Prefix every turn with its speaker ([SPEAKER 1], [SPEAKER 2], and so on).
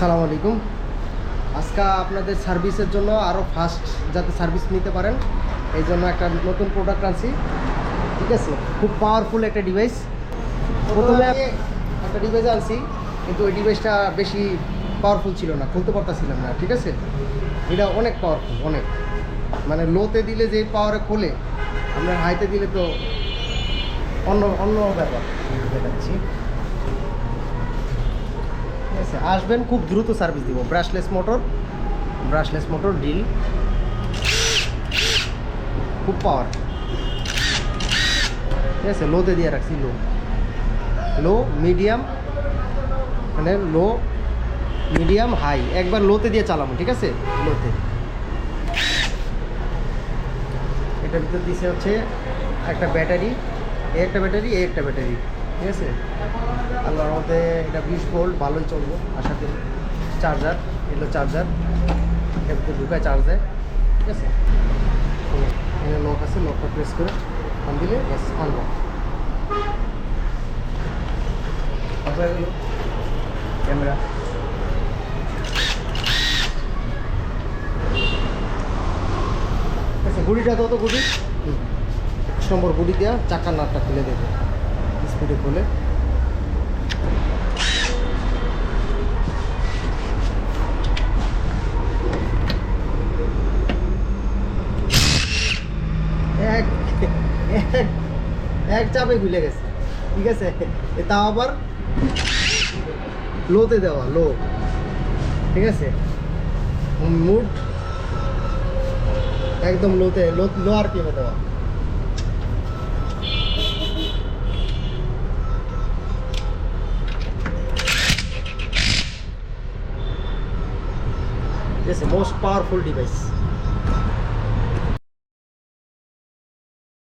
[SPEAKER 1] সালাম আলাইকুম। আজকে আপনাদের সার্ভিসের জন্য আরও ফাস্ট যাতে সার্ভিস নিতে পারেন, এই জন্য একটা নতুন প্রোডাক্ট আনছি। ঠিক আছে? খুব পাওয়ারফুল একটা ডিভাইস প্রথমে একটা ডিভাইস আনছি, কিন্তু ওই ডিভাইসটা বেশি পাওয়ারফুল ছিল না, খুলতে পারতাছিলাম না, ঠিক আছে? এটা অনেক পাওয়ারফুল অনেক। মানে লোতে দিলে যে পাওয়ারে খোলে, আমরা হাইতে দিলে তো অন্য অন্য ব্যাপার। দেখাচ্ছি। আছে। আসবেন খুব দ্রুত সার্ভিস দিব। Brushless motor brushless motor, deal. খুব পাওয়ার ঠিক আছে লোতে দিয়ে রাখছি লো লো মিডিয়াম মানে লো মিডিয়াম হাই একবার লোতে দিয়ে চালাবো, ঠিক আছে? লোতে এটার ভিতর দিছে হচ্ছে একটা ব্যাটারি এ একটা ব্যাটারি এ একটা ব্যাটারি। ঠিক আছে? আল্লাহর মধ্যে এটা বিশ ভোল্ট, ভালোই চলবো, আশা করি। চার্জার এগুলো চার্জার। ভিতরে ঢুকায় চার্জ দেয়। ঠিক আছে? এখানে লক আছে লকটা প্রেস করে অন দিলে বাস অন লক হয়ে গেল ক্যামেরা আচ্ছা গুড়িটা তো গুড়ি? এক নম্বর গুড়ি দেওয়া চাকার নাটটা খুলে দেবে। স্পিডে খুলে এক এক এক চাপে খুলে গেছে ঠিক আছে এ তাও আবার লোতে দেওয়া লো ঠিক আছে মুড একদম লোতে লো লো আর পিএমে দেওয়া ঠিক আছে মোস্ট পাওয়ারফুল ডিভাইস